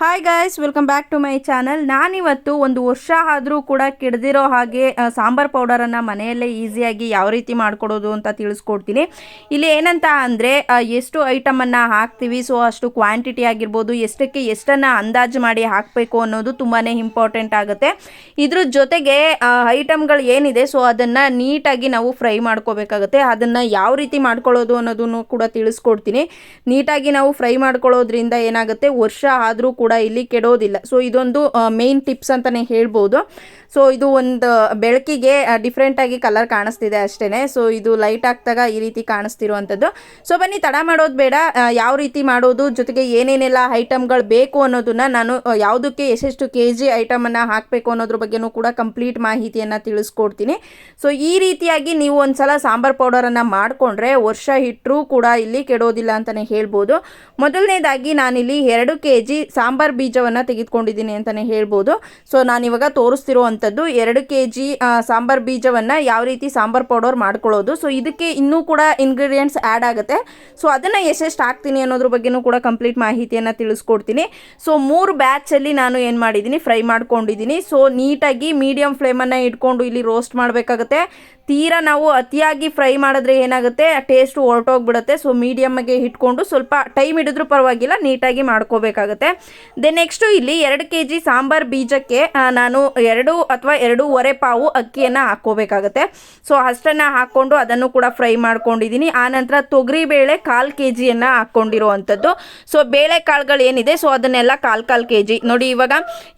Hi guys welcome back to my channel ನಾನಿವತ್ತು ಒಂದು ವರ್ಷ ಆದರೂ ಕೂಡ ಕೆಡದಿರೋ ಹಾಗೆ ಸಾಂಬಾರು ಪೌಡರನ್ನು ಮನೆಯಲ್ಲೇ ಈಸಿಯಾಗಿ ಯಾವ ರೀತಿ ಮಾಡ್ಕೊಡೋದು ಅಂತ ತಿಳಿಸ್ಕೊಡ್ತೀನಿ. ಇಲ್ಲಿ ಏನಂತ ಅಂದರೆ ಎಷ್ಟು ಐಟಮನ್ನು ಹಾಕ್ತೀವಿ ಸೊ ಅಷ್ಟು ಕ್ವಾಂಟಿಟಿ ಆಗಿರ್ಬೋದು, ಎಷ್ಟಕ್ಕೆ ಎಷ್ಟನ್ನು ಅಂದಾಜು ಮಾಡಿ ಹಾಕಬೇಕು ಅನ್ನೋದು ತುಂಬಾ ಇಂಪಾರ್ಟೆಂಟ್ ಆಗುತ್ತೆ. ಇದ್ರ ಜೊತೆಗೆ ಐಟಮ್ಗಳು ಏನಿದೆ ಸೊ ಅದನ್ನು ನೀಟಾಗಿ ನಾವು ಫ್ರೈ ಮಾಡ್ಕೋಬೇಕಾಗುತ್ತೆ. ಅದನ್ನು ಯಾವ ರೀತಿ ಮಾಡ್ಕೊಳ್ಳೋದು ಅನ್ನೋದನ್ನು ಕೂಡ ತಿಳಿಸ್ಕೊಡ್ತೀನಿ. ನೀಟಾಗಿ ನಾವು ಫ್ರೈ ಮಾಡ್ಕೊಳ್ಳೋದ್ರಿಂದ ಏನಾಗುತ್ತೆ, ವರ್ಷ ಆದರೂ ಇಲ್ಲಿ ಕೆಡೋದಿಲ್ಲ. ಸೊ ಇದೊಂದು ಮೇನ್ ಟಿಪ್ಸ್ ಅಂತಲೇ ಹೇಳ್ಬೋದು. ಸೊ ಇದು ಒಂದು ಬೆಳಕಿಗೆ ಡಿಫ್ರೆಂಟಾಗಿ ಕಲರ್ ಕಾಣಿಸ್ತಿದೆ ಅಷ್ಟೇ ಸೊ ಇದು ಲೈಟ್ ಆಗ್ತಾಗ ಈ ರೀತಿ ಕಾಣಿಸ್ತಿರುವಂಥದ್ದು ಸೊ ಬನ್ನಿ, ತಡ ಮಾಡೋದು ಬೇಡ. ಯಾವ ರೀತಿ ಮಾಡೋದು, ಜೊತೆಗೆ ಏನೇನೆಲ್ಲ ಐಟಮ್ಗಳು ಬೇಕು ಅನ್ನೋದನ್ನು ನಾನು ಯಾವುದಕ್ಕೆ ಎಷ್ಟೆಷ್ಟು ಕೆ ಜಿ ಐಟಮನ್ನು ಹಾಕಬೇಕು ಅನ್ನೋದ್ರ ಬಗ್ಗೆನೂ ಕೂಡ ಕಂಪ್ಲೀಟ್ ಮಾಹಿತಿಯನ್ನು ತಿಳಿಸ್ಕೊಡ್ತೀನಿ. ಸೊ ಈ ರೀತಿಯಾಗಿ ನೀವು ಒಂದ್ಸಲ ಸಾಂಬಾರು ಪೌಡರನ್ನು ಮಾಡಿಕೊಂಡ್ರೆ ವರ್ಷ ಇಟ್ಟರೂ ಕೂಡ ಇಲ್ಲಿ ಕೆಡೋದಿಲ್ಲ ಅಂತಲೇ ಹೇಳ್ಬೋದು. ಮೊದಲನೇದಾಗಿ ನಾನಿಲ್ಲಿ ಎರಡು ಕೆ ಜಿ ಸಾಂಬಾರ್ ಬೀಜವನ್ನು ತೆಗೆದುಕೊಂಡಿದ್ದೀನಿ ಅಂತಲೇ ಹೇಳ್ಬೋದು. ಸೊ ನಾನಿವಾಗ ತೋರಿಸ್ತಿರುವಂಥದ್ದು ಎರಡು ಕೆ ಜಿ ಸಾಂಬಾರ್ ಬೀಜವನ್ನು ಯಾವ ರೀತಿ ಸಾಂಬಾರ್ ಪೌಡರ್ ಮಾಡ್ಕೊಳ್ಳೋದು. ಸೊ ಇದಕ್ಕೆ ಇನ್ನೂ ಕೂಡ ಇಂಗ್ರೀಡಿಯೆಂಟ್ಸ್ ಆ್ಯಡ್ ಆಗುತ್ತೆ. ಸೊ ಅದನ್ನು ಎಷ್ಟೆಷ್ಟು ಹಾಕ್ತೀನಿ ಅನ್ನೋದ್ರ ಬಗ್ಗೆನೂ ಕೂಡ ಕಂಪ್ಲೀಟ್ ಮಾಹಿತಿಯನ್ನು ತಿಳಿಸ್ಕೊಡ್ತೀನಿ. ಸೊ ಮೂರು ಬ್ಯಾಚಲ್ಲಿ ನಾನು ಏನು ಮಾಡಿದ್ದೀನಿ, ಫ್ರೈ ಮಾಡ್ಕೊಂಡಿದ್ದೀನಿ. ಸೊ ನೀಟಾಗಿ ಮೀಡಿಯಮ್ ಫ್ಲೇಮನ್ನು ಇಟ್ಕೊಂಡು ಇಲ್ಲಿ ರೋಸ್ಟ್ ಮಾಡಬೇಕಾಗುತ್ತೆ. ತೀರಾ ನಾವು ಅತಿಯಾಗಿ ಫ್ರೈ ಮಾಡಿದ್ರೆ ಏನಾಗುತ್ತೆ ಟೇಸ್ಟು ಹೊರಟೋಗ್ಬಿಡುತ್ತೆ ಸೊ ಮೀಡಿಯಮ್ಗೆ ಇಟ್ಕೊಂಡು ಸ್ವಲ್ಪ ಟೈಮ್ ಹಿಡಿದ್ರೂ ಪರವಾಗಿಲ್ಲ, ನೀಟಾಗಿ ಮಾಡ್ಕೋಬೇಕಾಗುತ್ತೆ. ದೆನ್ ನೆಕ್ಸ್ಟು ಇಲ್ಲಿ ಎರಡು ಕೆ ಜಿ ಸಾಂಬಾರ್ ಬೀಜಕ್ಕೆ ನಾನು ಎರಡು ಅಥವಾ ಎರಡೂವರೆ ಪಾವು ಅಕ್ಕಿಯನ್ನು ಹಾಕ್ಕೋಬೇಕಾಗುತ್ತೆ. ಸೊ ಅಷ್ಟನ್ನು ಹಾಕ್ಕೊಂಡು ಅದನ್ನು ಕೂಡ ಫ್ರೈ ಮಾಡ್ಕೊಂಡಿದ್ದೀನಿ ಆನಂತರ ತೊಗರಿಬೇಳೆ ಕಾಲು ಕೆ ಜಿಯನ್ನು ಹಾಕ್ಕೊಂಡಿರುವಂಥದ್ದು ಸೊ ಬೇಳೆಕಾಳುಗಳು ಏನಿದೆ ಸೊ ಅದನ್ನೆಲ್ಲ ಕಾಲು ಕಾಲು ಕೆ ಜಿ ನೋಡಿ, ಇವಾಗ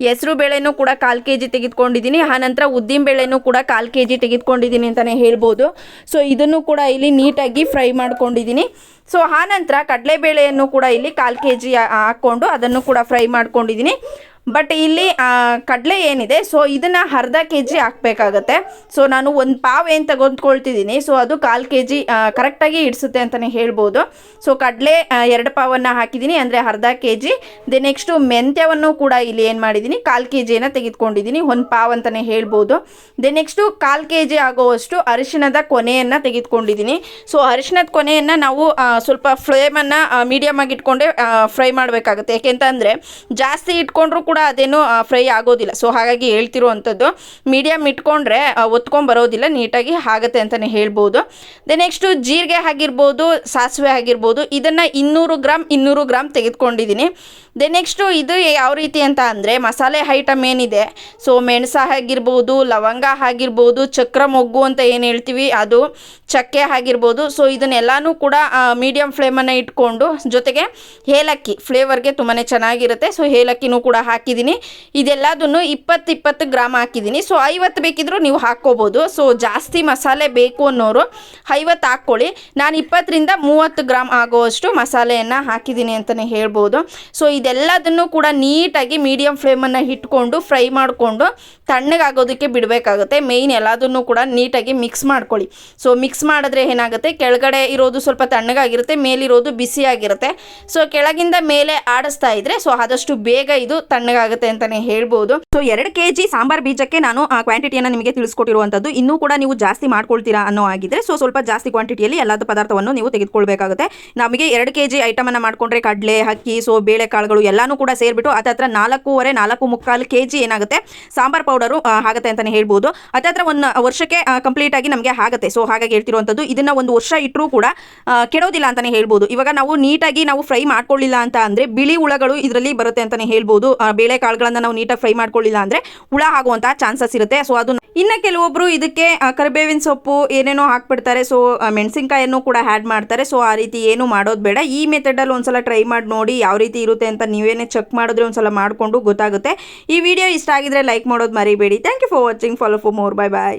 ಹೆಸರು ಬೇಳೆನೂ ಕೂಡ ಕಾಲು ಕೆ ಜಿ ತೆಗೆದುಕೊಂಡಿದ್ದೀನಿ ಆನಂತರ ಉದ್ದಿನ ಬೇಳೆನೂ ಕೂಡ ಕಾಲು ಕೆ ಜಿ ತೆಗೆದುಕೊಂಡಿದ್ದೀನಿ ಅಂತಲೇ ಹೇಳ್ಬೋದು. ಸೊ ಇದನ್ನು ಕೂಡ ಇಲ್ಲಿ ನೀಟಾಗಿ ಫ್ರೈ ಮಾಡ್ಕೊಂಡಿದ್ದೀನಿ ಸೊ ಆನಂತರ ಕಡಲೆಬೇಳೆಯನ್ನು ಕೂಡ ಇಲ್ಲಿ ಕಾಲು ಕೆ ಜಿ ಹಾಕ್ಕೊಂಡು ಅದನ್ನು ಕೂಡ ಫ್ರೈ ಮಾಡ್ಕೊಂಡಿದ್ದೀನಿ. ಬಟ್ ಇಲ್ಲಿ ಕಡಲೆ ಏನಿದೆ ಸೊ ಇದನ್ನು ಅರ್ಧ ಕೆ ಜಿ ಹಾಕಬೇಕಾಗತ್ತೆ. ಸೊ ನಾನು ಒಂದು ಪಾವ್ ಏನು ತಗೊಂಡ್ಕೊಳ್ತಿದ್ದೀನಿ ಸೊ ಅದು ಕಾಲು ಕೆ ಜಿ ಕರೆಕ್ಟಾಗಿ ಇಡಿಸುತ್ತೆ ಅಂತಲೇ ಹೇಳ್ಬೋದು. ಸೊ ಕಡಲೆ ಎರಡು ಪಾವನ್ನು ಹಾಕಿದ್ದೀನಿ, ಅಂದರೆ ಅರ್ಧ ಕೆ ಜಿ ದೆ ನೆಕ್ಸ್ಟು ಮೆಂತ್ಯವನ್ನು ಕೂಡ ಇಲ್ಲಿ ಏನು ಮಾಡಿದ್ದೀನಿ, ಕಾಲು ಕೆ ಜಿಯನ್ನು ತೆಗೆದುಕೊಂಡಿದ್ದೀನಿ, ಒಂದು ಪಾವ್ ಅಂತಲೇ ಹೇಳ್ಬೋದು. ದೆ ನೆಕ್ಸ್ಟು ಕಾಲು ಕೆ ಜಿ ಆಗೋವಷ್ಟು ಅರಿಶಿಣದ ಕೊನೆಯನ್ನು ತೆಗೆದುಕೊಂಡಿದ್ದೀನಿ. ಸೊ ಅರಿಶಿಣದ ಕೊನೆಯನ್ನು ನಾವು ಸ್ವಲ್ಪ ಫ್ಲೇಮನ್ನು ಮೀಡಿಯಮ್ ಆಗಿ ಇಟ್ಕೊಂಡೆ ಫ್ರೈ ಮಾಡಬೇಕಾಗುತ್ತೆ. ಯಾಕೆಂತಂದರೆ, ಜಾಸ್ತಿ ಇಟ್ಕೊಂಡ್ರೂ ಕೂಡ ಅದೇನು ಫ್ರೈ ಆಗೋದಿಲ್ಲ. ಸೊ ಹಾಗಾಗಿ ಹೇಳ್ತಿರುವಂಥದ್ದು ಮೀಡಿಯಮ್ ಇಟ್ಕೊಂಡ್ರೆ ಒತ್ಕೊಂಡ್ ಬರೋದಿಲ್ಲ, ನೀಟಾಗಿ ಆಗುತ್ತೆ ಅಂತಲೇ ಹೇಳ್ಬೋದು. ದೆ ನೆಕ್ಸ್ಟು ಜೀರಿಗೆ ಆಗಿರ್ಬೋದು, ಸಾಸಿವೆ ಆಗಿರ್ಬೋದು, ಇದನ್ನು ಇನ್ನೂರು ಗ್ರಾಮ್ ಇನ್ನೂರು ಗ್ರಾಮ್ ತೆಗೆದುಕೊಂಡಿದ್ದೀನಿ. ದೆ ನೆಕ್ಸ್ಟು ಇದು ಯಾವ ರೀತಿ ಅಂತ ಅಂದರೆ, ಮಸಾಲೆ ಐಟಮ್ ಏನಿದೆ ಸೊ ಮೆಣಸ ಆಗಿರ್ಬೋದು, ಲವಂಗ ಆಗಿರ್ಬೋದು, ಚಕ್ರ ಮೊಗ್ಗು ಅಂತ ಏನು ಹೇಳ್ತೀವಿ, ಅದು ಚಕ್ಕೆ ಆಗಿರ್ಬೋದು. ಸೊ ಇದನ್ನೆಲ್ಲನೂ ಕೂಡ ಮೀಡಿಯಮ್ ಫ್ಲೇಮನ್ನು ಇಟ್ಕೊಂಡು, ಜೊತೆಗೆ ಏಲಕ್ಕಿ ಫ್ಲೇವರ್ಗೆ ತುಂಬಾ ಚೆನ್ನಾಗಿರುತ್ತೆ. ಸೊ ಏಲಕ್ಕಿನೂ ಕೂಡ ಹಾಕಿದ್ದೀನಿ. ಇದೆಲ್ಲದನ್ನು ಇಪ್ಪತ್ತು ಇಪ್ಪತ್ತು ಗ್ರಾಮ್ ಹಾಕಿದ್ದೀನಿ. ಸೊ ಐವತ್ತು ಬೇಕಿದ್ರೂ ನೀವು ಹಾಕ್ಕೋಬೋದು. ಸೊ ಜಾಸ್ತಿ ಮಸಾಲೆ ಬೇಕು ಅನ್ನೋರು ಐವತ್ತು ಹಾಕ್ಕೊಳ್ಳಿ. ನಾನು ಇಪ್ಪತ್ತರಿಂದ ಮೂವತ್ತು ಗ್ರಾಮ್ ಆಗೋವಷ್ಟು ಮಸಾಲೆಯನ್ನು ಹಾಕಿದ್ದೀನಿ ಅಂತಲೇ ಹೇಳ್ಬೋದು. ಸೊ ಇದೆಲ್ಲದನ್ನು ಕೂಡ ನೀಟಾಗಿ ಮೀಡಿಯಮ್ ಫ್ಲೇಮನ್ನು ಇಟ್ಕೊಂಡು ಫ್ರೈ ಮಾಡಿಕೊಂಡು ತಣ್ಣಗಾಗೋದಕ್ಕೆ ಬಿಡಬೇಕಾಗುತ್ತೆ. ಮೇಯ್ನ್ ಎಲ್ಲದನ್ನು ಕೂಡ ನೀಟಾಗಿ ಮಿಕ್ಸ್ ಮಾಡ್ಕೊಳ್ಳಿ. ಸೊ ಮಿಕ್ಸ್ ಮಾಡಿದ್ರೆ ಏನಾಗುತ್ತೆ? ಕೆಳಗಡೆ ಇರೋದು ಸ್ವಲ್ಪ ತಣ್ಣಗಾಗಿರುತ್ತೆ, ಮೇಲಿರೋದು ಬಿಸಿಯಾಗಿರುತ್ತೆ. ಸೊ ಕೆಳಗಿಂದ ಮೇಲೆ ಆಡಿಸ್ತಾ ಇದ್ರೆ ಸೊ ಆದಷ್ಟು ಬೇಗ ಇದು ತಣ್ಣಗಾಗುತ್ತೆ ಅಂತಾನೆ ಹೇಳ್ಬೋದು. ಸೊ ಎರಡು ಕೆ ಜಿ ಸಾಂಬಾರ್ ಬೀಜಕ್ಕೆ ನಾನು ಆ ಕ್ವಾಂಟಿಟಿಯನ್ನು ನಿಮಗೆ ತಿಳಿಸ್ಕೊಟ್ಟಿರುವಂಥದ್ದು. ಇನ್ನೂ ಕೂಡ ನೀವು ಜಾಸ್ತಿ ಮಾಡ್ಕೊಳ್ತೀರಾ ಅನ್ನೋ ಆಗಿದ್ರೆ ಸೊ ಸ್ವಲ್ಪ ಜಾಸ್ತಿ ಕ್ವಾಂಟಿಟಿಯಲ್ಲಿ ಎಲ್ಲದ ಪದಾರ್ಥವನ್ನು ನೀವು ತೆಗೆದುಕೊಳ್ಬೇಕಾಗುತ್ತೆ. ನಮಗೆ ಎರಡು ಕೆ ಜಿ ಐಟಮನ್ನು ಮಾಡಿಕೊಂಡ್ರೆ ಕಡಲೆ ಹಕ್ಕಿ ಸೊ ಬೇಳೆಕಾಳುಗಳು ಎಲ್ಲಾನು ಕೂಡ ಸೇರಿಬಿಟ್ಟು ಹತ್ರ ನಾಲ್ಕೂವರೆ ನಾಲ್ಕು ಮುಕ್ಕಾಲು ಕೆ ಜಿ ಏನಾಗುತ್ತೆ? ಸಾಂಬಾರ್ ಪೌಡರು ಆಗುತ್ತೆ ಅಂತಲೇ ಹೇಳ್ಬೋದು. ಹತ್ರ ಒಂದು ವರ್ಷಕ್ಕೆ ಕಂಪ್ಲೀಟ್ ಆಗಿ ನಮಗೆ ಆಗುತ್ತೆ. ಸೊ ಹಾಗಾಗಿ ಹೇಳ್ತಿರುವಂಥದ್ದು, ಇದನ್ನ ಒಂದು ವರ್ಷ ಇಟ್ಟರೂ ಕೂಡ ಕೆಡೋದಿಲ್ಲ ಅಂತಲೇ ಹೇಳ್ಬೋದು. ಇವಾಗ ನಾವು ನೀಟಾಗಿ ನಾವು ಫ್ರೈ ಮಾಡ್ಕೊಳ್ಳಿಲ್ಲ ಅಂತ ಅಂದರೆ ಬಿಳಿ ಹುಳಗಳು ಇದರಲ್ಲಿ ಬರುತ್ತೆ ಅಂತಲೇ ಹೇಳ್ಬೋದು. ಬೇಳೆಕಾಳುಗಳನ್ನು ನಾವು ನೀಟಾಗಿ ಫ್ರೈ ಮಾಡ್ಕೊಳ್ಳಿಲ್ಲ ಅಂದ್ರೆ ಹುಳ ಆಗುವಂತಹ ಚಾನ್ಸಸ್ ಇರುತ್ತೆ. ಸೊ ಅದು ಇನ್ನ ಕೆಲವೊಬ್ಬರು ಇದಕ್ಕೆ ಕರಿಬೇವಿನ ಸೊಪ್ಪು ಏನೇನೋ ಹಾಕ್ಬಿಡ್ತಾರೆ. ಸೊ ಮೆಣಸಿನ್ಕಾಯನ್ನು ಕೂಡ ಆ್ಯಡ್ ಮಾಡ್ತಾರೆ. ಸೊ ಆ ರೀತಿ ಏನು ಮಾಡೋದು ಬೇಡ. ಈ ಮೆಥಡಲ್ಲಿ ಒಂದ್ಸಲ ಟ್ರೈ ಮಾಡಿ ನೋಡಿ ಯಾವ ರೀತಿ ಇರುತ್ತೆ ಅಂತ ನೀವೇನೇ ಚೆಕ್ ಮಾಡಿದ್ರೆ ಒಂದ್ಸಲ ಮಾಡಿಕೊಂಡು ಗೊತ್ತಾಗುತ್ತೆ. ಈ ವಿಡಿಯೋ ಇಷ್ಟ ಆಗಿದ್ರೆ ಲೈಕ್ ಮಾಡೋದು ಮರಿಬೇಡಿ. Thank you for watching follow for more bye bye